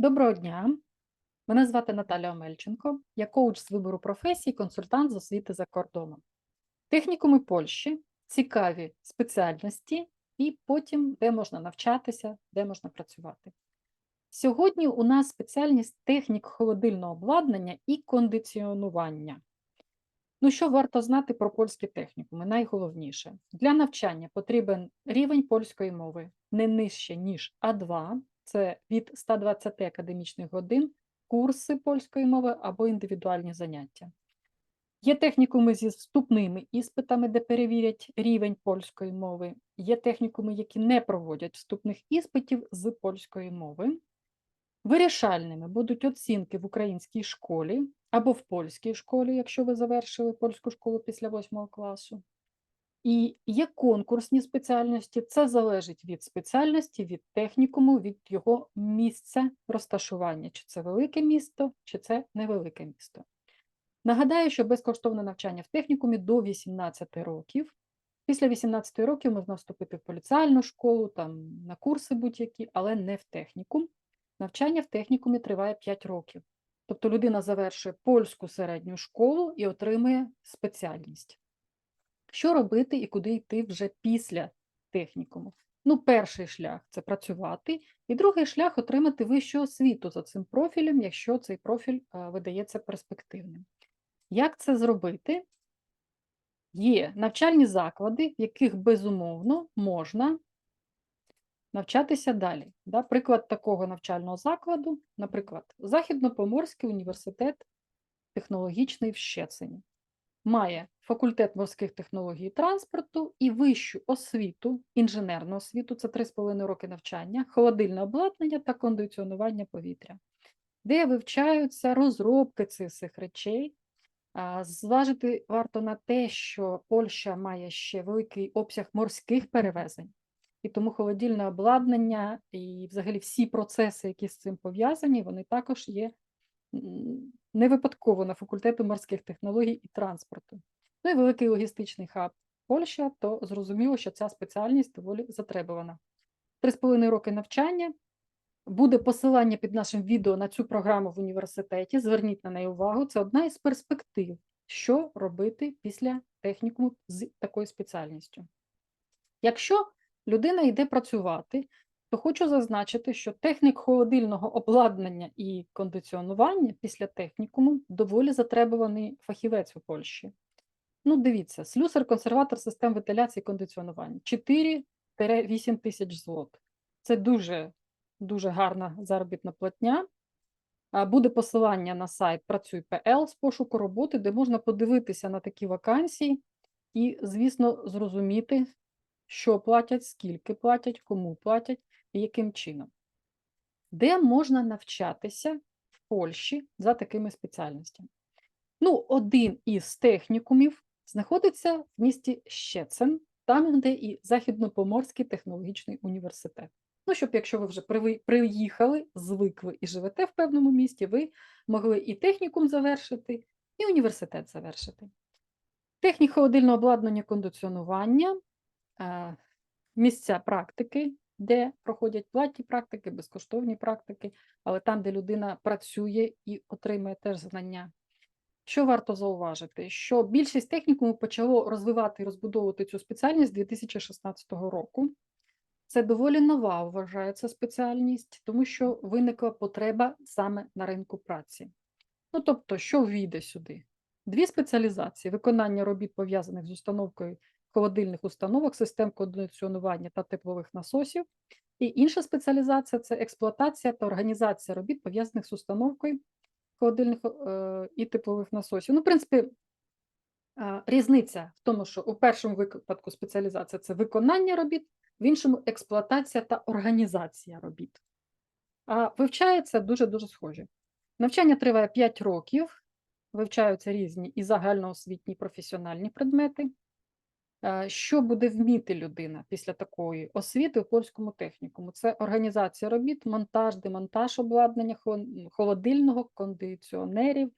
Доброго дня. Мене звати Наталя Омельченко. Я коуч з вибору професій, консультант з освіти за кордоном. Технікуми Польщі цікаві спеціальності і потім, де можна навчатися, де можна працювати. Сьогодні у нас спеціальність технік холодильного обладнання і кондиціонування. Ну, що варто знати про польські технікуми? Найголовніше для навчання потрібен рівень польської мови не нижче, ніж А2, це від 120 академічних годин, курси польської мови або індивідуальні заняття. Є технікуми зі вступними іспитами, де перевірять рівень польської мови. Є технікуми, які не проводять вступних іспитів з польської мови. Вирішальними будуть оцінки в українській школі або в польській школі, якщо ви завершили польську школу після 8 класу. І є конкурсні спеціальності, це залежить від спеціальності, від технікуму, від його місця розташування, чи це велике місто, чи це невелике місто. Нагадаю, що безкоштовне навчання в технікумі до 18 років. Після 18 років можна вступити в поліціальну школу, там, на курси будь-які, але не в технікум. Навчання в технікумі триває 5 років. Тобто людина завершує польську середню школу і отримує спеціальність. Що робити і куди йти вже після технікуму? Ну, перший шлях це працювати, і другий шлях отримати вищу освіту за цим профілем, якщо цей профіль а, видається перспективним. Як це зробити? Є навчальні заклади, в яких безумовно можна навчатися далі. Да? Приклад такого навчального закладу, наприклад, Західно-Поморський університет технологічний в Щецині має факультет морських технологій і транспорту і вищу освіту, інженерну освіту це 3,5 роки навчання, холодильне обладнання та кондиціонування повітря, де вивчаються розробки цих всіх речей. Зважити варто на те, що Польща має ще великий обсяг морських перевезень, і тому холодильне обладнання і взагалі всі процеси, які з цим пов'язані, вони також є не випадково на факультету морських технологій і транспорту. Ну і великий логістичний хаб Польща, то зрозуміло, що ця спеціальність доволі затребувана. Три з половиною роки навчання. Буде посилання під нашим відео на цю програму в університеті. Зверніть на неї увагу. Це одна із перспектив, що робити після технікуму з такою спеціальністю. Якщо людина йде працювати, то хочу зазначити, що технік холодильного обладнання і кондиціонування після технікуму доволі затребуваний фахівець у Польщі. Ну, дивіться, слюсар, консерватор систем вентиляції і кондиціонування 4-8 тисяч злот. Це дуже, дуже гарна заробітна платня. Буде посилання на сайт Працюй.пл з пошуку роботи, де можна подивитися на такі вакансії і, звісно, зрозуміти, що платять, скільки платять, кому платять яким чином. Де можна навчатися в Польщі за такими спеціальностями? Ну, один із технікумів знаходиться в місті Щецин, там, де і Західнопоморський технологічний університет. Ну, щоб, якщо ви вже приїхали, звикли і живете в певному місті, ви могли і технікум завершити, і університет завершити. Технік холодильного обладнання кондиціонування, місця практики, де проходять платні практики, безкоштовні практики, але там, де людина працює і отримує теж знання. Що варто зауважити? Що більшість технікуму почало розвивати і розбудовувати цю спеціальність з 2016 року. Це доволі нова вважається спеціальність, тому що виникла потреба саме на ринку праці. Ну, тобто, що війде сюди? Дві спеціалізації: виконання робіт, пов'язаних з установкою холодильних установок, систем кондиціонування та теплових насосів. І інша спеціалізація це експлуатація та організація робіт, пов'язаних з установкою холодильних е, і теплових насосів. Ну, в принципі, е, різниця в тому, що у першому випадку спеціалізація це виконання робіт, в іншому експлуатація та організація робіт. А вивчається дуже-дуже схожі. Навчання триває 5 років, вивчаються різні і загальноосвітні професіональні предмети. Е, що буде вміти людина після такої освіти в польському технікуму? Це організація робіт, монтаж, демонтаж обладнання холодильного, кондиціонерів,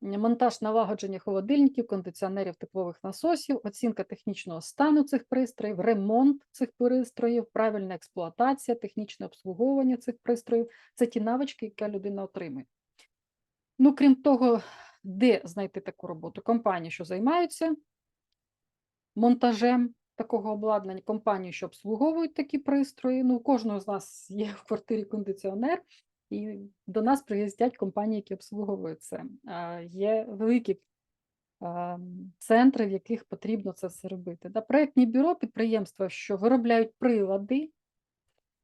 монтаж налагодження холодильників, кондиціонерів, теплових насосів, оцінка технічного стану цих пристроїв, ремонт цих пристроїв, правильна експлуатація, технічне обслуговування цих пристроїв це ті навички, які людина отримує. Ну, крім того, де знайти таку роботу? Компанії, що займаються монтажем такого обладнання, компанії, що обслуговують такі пристрої. Ну, у кожного з нас є в квартирі кондиціонер, і до нас приїздять компанії, які обслуговують це. Є великі центри, в яких потрібно це все робити. Да, проєктні бюро, підприємства, що виробляють прилади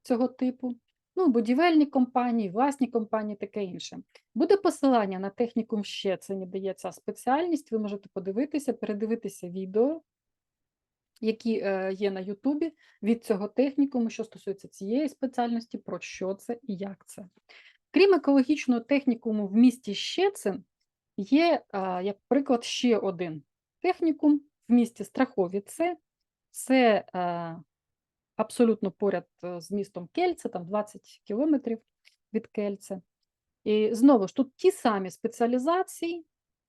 цього типу, ну, будівельні компанії, власні компанії, таке інше. Буде посилання на технікум ще, це не дає ця спеціальність, ви можете подивитися, передивитися відео, які е, є на Ютубі від цього технікуму, що стосується цієї спеціальності, про що це і як це. Крім екологічного технікуму в місті Щецин, є, як приклад, ще один технікум в місті Страховіце. Це а, абсолютно поряд е, з містом Кельце, там 20 кілометрів від Кельце. І знову ж тут ті самі спеціалізації.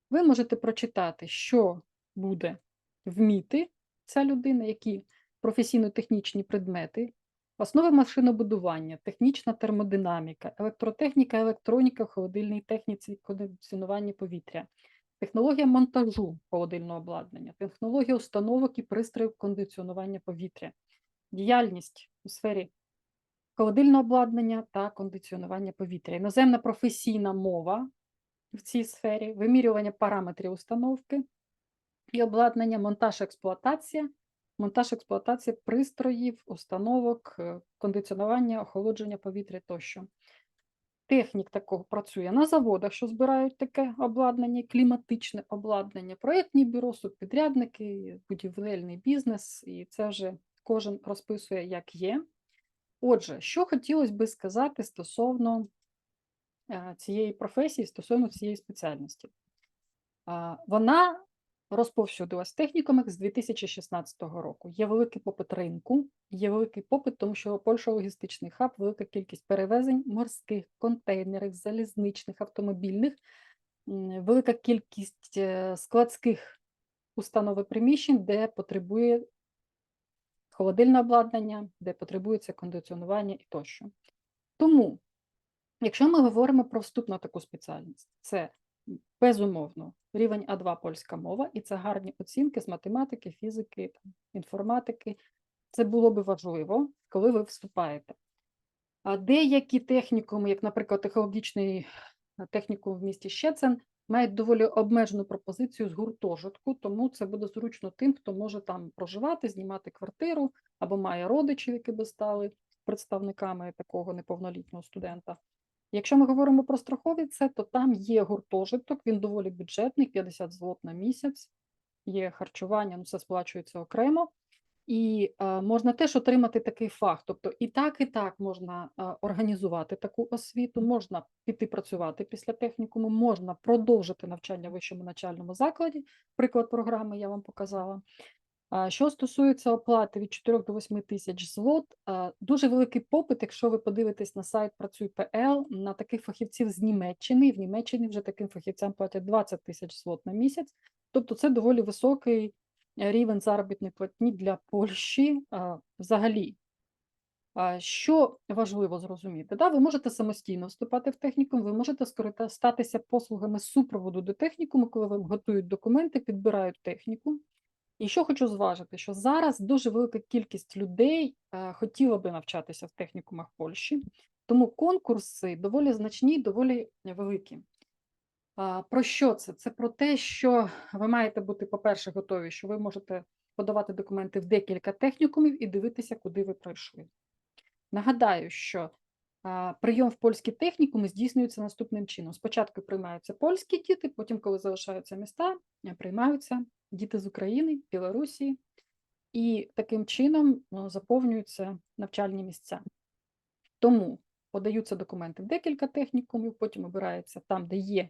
Ви можете прочитати, що буде вміти ця людина, які професійно-технічні предмети, основи машинобудування, технічна термодинаміка, електротехніка, електроніка в холодильній техніці, кондиціонування повітря, технологія монтажу холодильного обладнання, технологія установок і пристроїв кондиціонування повітря, діяльність у сфері холодильного обладнання та кондиціонування повітря, іноземна професійна мова в цій сфері, вимірювання параметрів установки і обладнання, монтаж експлуатація, монтаж експлуатація пристроїв, установок, е, кондиціонування, охолодження повітря тощо. Технік такого працює на заводах, що збирають таке обладнання, кліматичне обладнання, проєктні бюро, субпідрядники, будівельний бізнес, і це вже кожен розписує, як є. Отже, що хотілося би сказати стосовно е, цієї професії, стосовно цієї спеціальності. Вона розповсюдилась в технікумах з 2016 року. Є великий попит ринку, є великий попит, тому що Польща логістичний хаб, велика кількість перевезень морських, контейнерів, залізничних, автомобільних, велика кількість е, складських установ і приміщень, де потребує холодильне обладнання, де потребується кондиціонування і тощо. Тому, якщо ми говоримо про вступ на таку спеціальність, це безумовно рівень А2 польська мова, і це гарні оцінки з математики, фізики, інформатики. Це було би важливо, коли ви вступаєте. А деякі технікуми, як, наприклад, технологічний технікум в місті Щецин, мають доволі обмежену пропозицію з гуртожитку, тому це буде зручно тим, хто може там проживати, знімати квартиру або має родичів, які би стали представниками такого неповнолітнього студента. Якщо ми говоримо про страховіце, то там є гуртожиток, він доволі бюджетний, 50 злот на місяць, є харчування, ну це сплачується окремо. І е, можна теж отримати такий фах. Тобто і так, і так можна е, організувати таку освіту, можна піти працювати після технікуму, можна продовжити навчання в вищому навчальному закладі. Приклад програми я вам показала. Що стосується оплати від 4 до 8 тисяч злот, дуже великий попит, якщо ви подивитесь на сайт Працюй.пл, на таких фахівців з Німеччини. В Німеччині вже таким фахівцям платять 20 тисяч злот на місяць. Тобто це доволі високий е, рівень заробітної платні для Польщі взагалі. Що важливо зрозуміти? Да? Ви можете самостійно вступати в технікум, ви можете скористатися послугами супроводу до технікуму, коли вам готують документи, підбирають техніку. І що хочу зважити, що зараз дуже велика кількість людей е, хотіла би навчатися в технікумах Польщі, тому конкурси доволі значні, доволі великі. Про що це? Це про те, що ви маєте бути, по-перше, готові, що ви можете подавати документи в декілька технікумів і дивитися, куди ви пройшли. Нагадаю, що прийом в польські технікуми здійснюється наступним чином: спочатку приймаються польські діти, потім, коли залишаються міста, приймаються діти з України, Білорусі, і таким чином ну, заповнюються навчальні місця. Тому подаються документи в декілька технікумів, потім обирається там, де є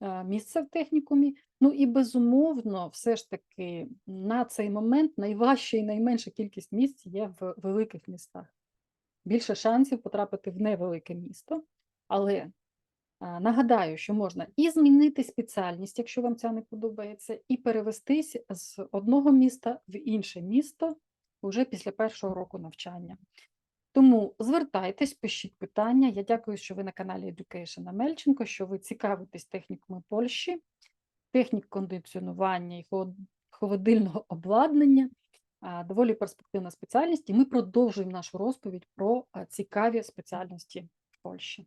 е, місце в технікумі. Ну і безумовно, все ж таки на цей момент найважча і найменша кількість місць є в великих містах. Більше шансів потрапити в невелике місто, але А, Нагадаю, що можна і змінити спеціальність, якщо вам ця не подобається, і перевестись з одного міста в інше місто вже після першого року навчання. Тому звертайтесь, пишіть питання. Я дякую, що ви на каналі Education Амельченко, що ви цікавитесь техніками Польщі, технік кондиціонування і холодильного обладнання. Доволі перспективна спеціальність, і ми продовжуємо нашу розповідь про цікаві спеціальності в Польщі.